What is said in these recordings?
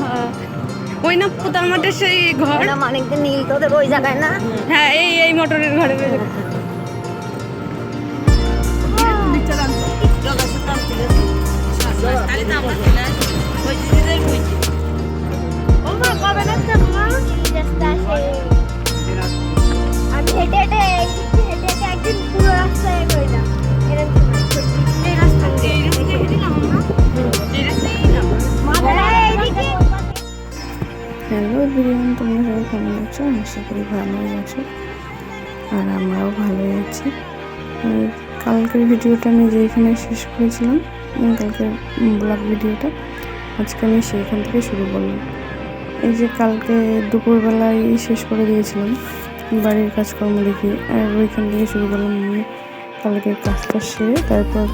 হ্যাঁ। ওই না পোতার মাঠের সেই ঘর। অনেকদিন নীল তোদের ওই জায়গায় না? হ্যাঁ এই এই মোটরের ঘরে। হ্যালো বিরিয়ানি তোমরা সবাই কেমন আছো? আশা করি ভালোই আছো আর আমরাও ভালোই আছি। কালকের ভিডিওটা আমি যেখানে শেষ করেছিলাম কালকের ব্লগ ভিডিওটা, আজকে আমি সেইখান থেকে শুরু করলাম। এই যে কালকে দুপুরবেলায় শেষ করে দিয়েছিলাম, বাড়ির কাজকর্ম দেখি, আর ওইখান থেকে শুরু করলাম আমি কালকে কাজটা সেরে তারপর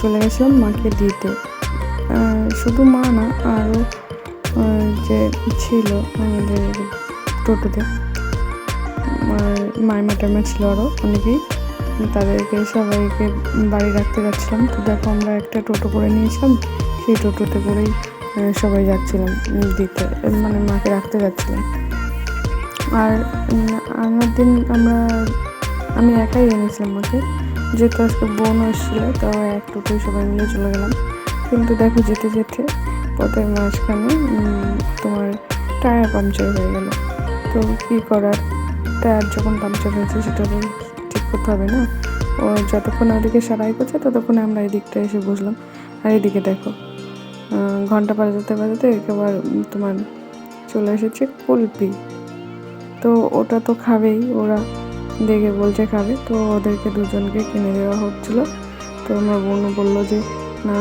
চলে গেছিলাম মাকে দিতে। শুধু মা না, আরও যে ছিল আমাদের টোটোতে, আর মাইমা টাইমা ছিল আরও অনেকেই, তাদেরকে সবাইকে বাড়ি রাখতে যাচ্ছিলাম। তো দেখো আমরা একটা টোটো করে নিয়েছিলাম, সেই টোটোতে করেই সবাই যাচ্ছিলাম দিতে মানে মাকে রাখতে যাচ্ছিলাম। আর আমার দিন আমরা, আমি একাই এনেছিলাম মাকে যেহেতু আজকে বোনও এসেছিল, তো এক টোটোয় সবাই মিলে চলে গেলাম। কিন্তু দেখো যেতে যেতে পথের মাঝখানে তোমার টায়ার পাংচার হয়ে গেল। তো কী করার? টায়ার যখন পাংচার হয়েছে, সেটা তো ঠিক করতে হবে না। ও যতক্ষণ ওদিকে সারাই করছে, ততক্ষণে আমরা এই দিকটা এসে বসলাম। আর এদিকে দেখো ঘণ্টা বাজাতে বাজাতে একেবারে তোমার চলে এসেছে কুলপি। তো ওটা তো খাবেই, ওরা দেখে বলছে খাবে। তো ওদেরকে দুজনকে কিনে দেওয়া হচ্ছিল। তো আমার বোনও বলল যে, না,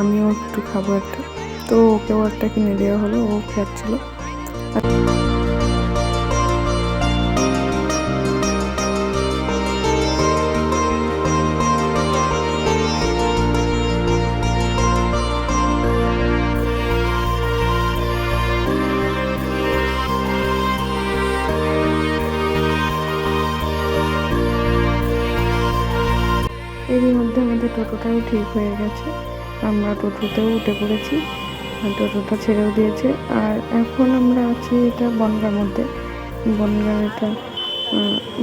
আমিও একটু খাব একটা। তো ওকেও একটা কিনে দেওয়া হলো, ও খাচ্ছিল। এরই মধ্যে আমাদের টোটোটাও ঠিক হয়ে গেছে। আমরা টোটোতেও উঠে পড়েছি। টোটোটা ছেড়েও দিয়েছে। আর এখন আমরা আছি এটা বনগার মধ্যে। বনগার এটা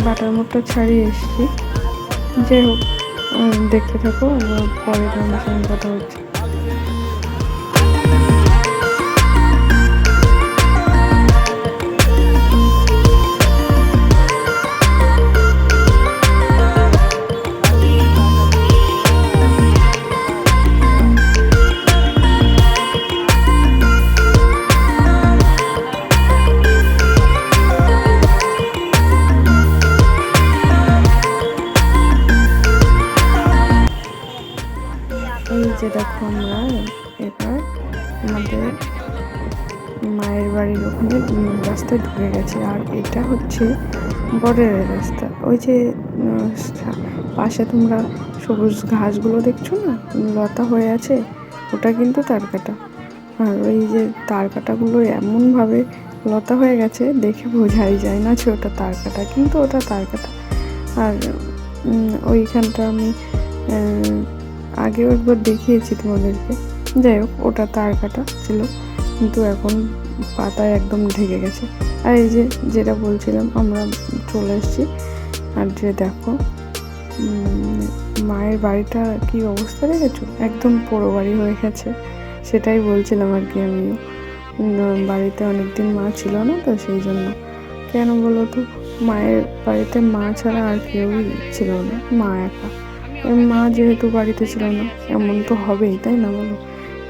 বাটার মোড়টা ছাড়িয়ে এসেছি। যাই হোক দেখতে থাকো পরে তোমার সঙ্গে কথা হচ্ছে। যে দেখো আমরা এবার আমাদের মায়ের বাড়ির ওখানে রাস্তায় ঢুকে গেছে। আর এটা হচ্ছে বর্ডারের রাস্তা। ওই যে পাশে তোমরা সবুজ ঘাসগুলো দেখছ না? লতা হয়ে আছে, ওটা কিন্তু তার কাটা। আর ওই যে তার কাটাগুলো এমনভাবে লতা হয়ে গেছে, দেখে বোঝাই যায় না যে ওটা তার কাটা, কিন্তু ওটা তার কাটা। আর ওইখানটা আমি আগেও একবার দেখিয়েছি তোমাদেরকে। যাই হোক, ওটা তার কাটা ছিল। কিন্তু এখন পাতায় একদম ঢেকে গেছে। আর এই যে যেটা বলছিলাম, আমরা চলে এসেছি। আর যে দেখো মায়ের বাড়িটা কি অবস্থা দেখেছ? একদম পোড়ো বাড়ি হয়ে গেছে। সেটাই বলছিলাম আর কি আমিও। বাড়িতে অনেকদিন মা ছিল না তো সেই জন্য। কেন বলো তো? মায়ের বাড়িতে মা ছাড়া আর কেউই ছিল না, মা একা। মা যেহেতু বাড়িতে ছিল না, এমন তো হবেই, তাই না বলো?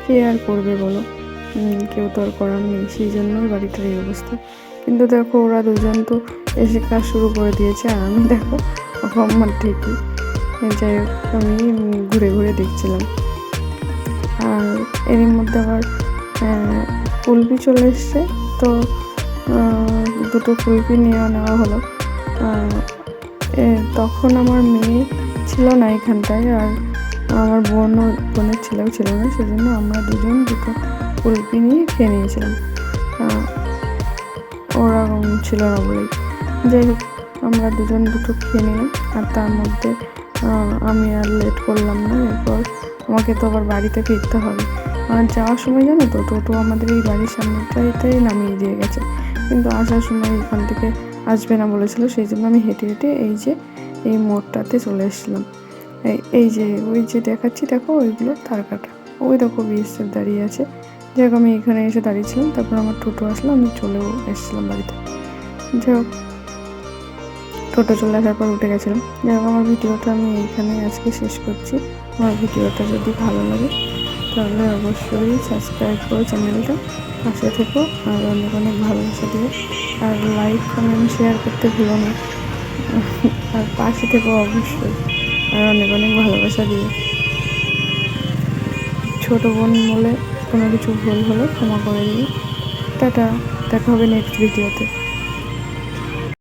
কে আর করবে বলো? কেউ তো আর করার নেই, সেই জন্যই বাড়িটার এই অবস্থা। কিন্তু দেখো, ওরা দুজন তো এসে কাজ শুরু করে দিয়েছে, আর আমি দেখো আমার ঠিকই যাই হোক, আমি ঘুরে ঘুরে দেখছিলাম। আর এরই মধ্যে আবার কুলপি চলে এসছে, তো দুটো কুলপি নিয়ে নেওয়া হলো। তখন আমার মেয়ে ছিল না এখানটায় আর আমার বোন বোনের ছেলেও ছিল না, সেজন্য আমরা দুজন দুটো কুলপি নিয়ে খেয়ে নিয়েছিলাম। ওরা ছিল না বলেই। যাই হোক, আমরা দুজন দুটো খেয়ে নিলাম আর তার মধ্যে আমি আর লেট করলাম না, এরপর আমাকে তো আবার বাড়িতে ফিরতে হবে। আর যাওয়ার সময় জানো তো, টোটো আমাদের এই বাড়ির সামনেটাইতেই নামিয়ে দিয়ে গেছে। কিন্তু আসার সময় এখান থেকে আসবে না বলেছিল, সেই জন্য আমি হেঁটে হেঁটে এই যে এই মোড়টাতে চলে এসেছিলাম। এই যে, ওই যে দেখাচ্ছি, দেখো ওইগুলো তার কাটা ওই দেখো বিএসএফ দাঁড়িয়ে আছে। যাই হোক, আমি এখানে এসে দাঁড়িয়েছিলাম, তারপর আমার টোটো আসলো, আমি চলেও এসেছিলাম বাড়িতে। যাই হোক, টোটো চলে আসার পর উঠে গেছিলাম। যাই হোক, আমার ভিডিওটা আমি এইখানে আজকে শেষ করছি। আমার ভিডিওটা যদি ভালো লাগে, তাহলে অবশ্যই সাবস্ক্রাইব করো চ্যানেলটা, পাশে থেকো, আর অনেক অনেক ভালোবাসা দিও। আর লাইক, কমেন্ট শেয়ার করতে ভুলো না। আর পাশে থেকে অবশ্যই আর অনেক অনেক ভালোবাসা দিয়ে। ছোটো বোন বলে কোনো কিছু ভুল হলে ক্ষমা করে দিই টাটা, দেখা হবে নেক্সট ভিডিওতে